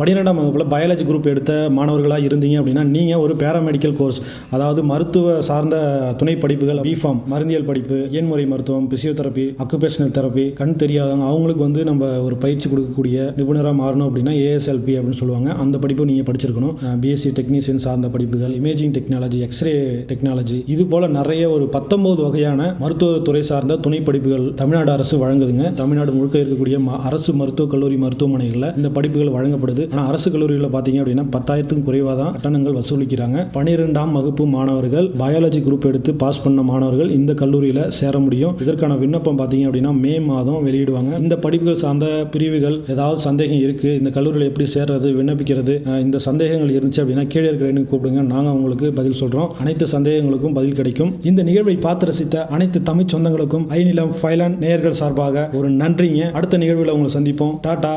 பன்னிரெண்டாம் வகுப்பில் biology group எடுத்த மாணவர்களாக இருந்தீங்க அப்படின்னா நீங்கள் ஒரு பேராமெடிக்கல் கோர்ஸ் அதாவது மருத்துவ சார்ந்த துணை படிப்புகள் பிஃபார்ம் மருந்தியல் படிப்பு இயன்முறை மருத்துவம் பிசியோதெரப்பி அக்குபேஷனல் தெரப்பி கண் தெரியாதவங்க அவங்களுக்கு வந்து நம்ம ஒரு பயிற்சி கொடுக்கக்கூடிய நிபுணராக மாறணும் அப்படின்னா ஏஎஸ்எல்பி அப்படின்னு சொல்லுவாங்க. அந்த படிப்பு நீங்கள் படிச்சிருக்கணும். பிஎஸ்சி டெக்னீஷியன் சார்ந்த படிப்புகள் இமேஜிங் டெக்னாலஜி எக்ஸ்ரே டெக்னாலஜி இது போல் நிறைய ஒரு பத்தொம்போது வகையான மருத்துவத்துறை சார்ந்த துணை படிப்புகள் தமிழ்நாடு அரசு வழங்குதுங்க. தமிழ்நாடு முழுக்க இருக்கக்கூடிய ம- அரசு மருத்துவக் கல்லூரி மருத்துவமனைகளில் இந்த படிப்புகள் வழங்கப்படுது. ஆனால் அரசு கல்லூரியில் பார்த்தீங்க அப்படின்னா பத்தாயிரத்துக்கும் குறைவாக தான் கட்டணங்கள் வசூலிக்கிறாங்க. பனிரெண்டாம் வகுப்பு மாணவர்கள் பயாலஜி குரூப் எடுத்து பாஸ் பண்ண மாணவர்கள் இந்த கல்லூரியில் சேர முடியும். இதற்கான விண்ணப்பம் பார்த்தீங்க அப்படின்னா மே மாதம் வெளியிடுவாங்க. இந்த படிப்புகள் சார்ந்த பிரிவுகள் ஏதாவது சந்தேகம் இருக்குது இந்த கல்லூரியில் எப்படி சேர்றது விண்ணப்பிக்கிறது இந்த சந்தேகங்கள் இருந்துச்சு அப்படின்னா கீழே இருக்கிற எண்ணுக்கு கூப்பிடுங்க. நாங்கள் உங்களுக்கு பதில் சொல்கிறோம் அனைத்து சந்தேகங்களுக்கும் பதில் கிடைக்கும். இந்த நிகழ்வை பார்த்து ரசித்த அனைத்து தமிழ் சொந்தங்களுக்கும் ஐநிலம் ஃபைலான் நேயர்கள் சார்பாக ஒரு நன்றிங்க. அடுத்த நிகழ்வில் உங்களை சந்திப்போம். டாடா!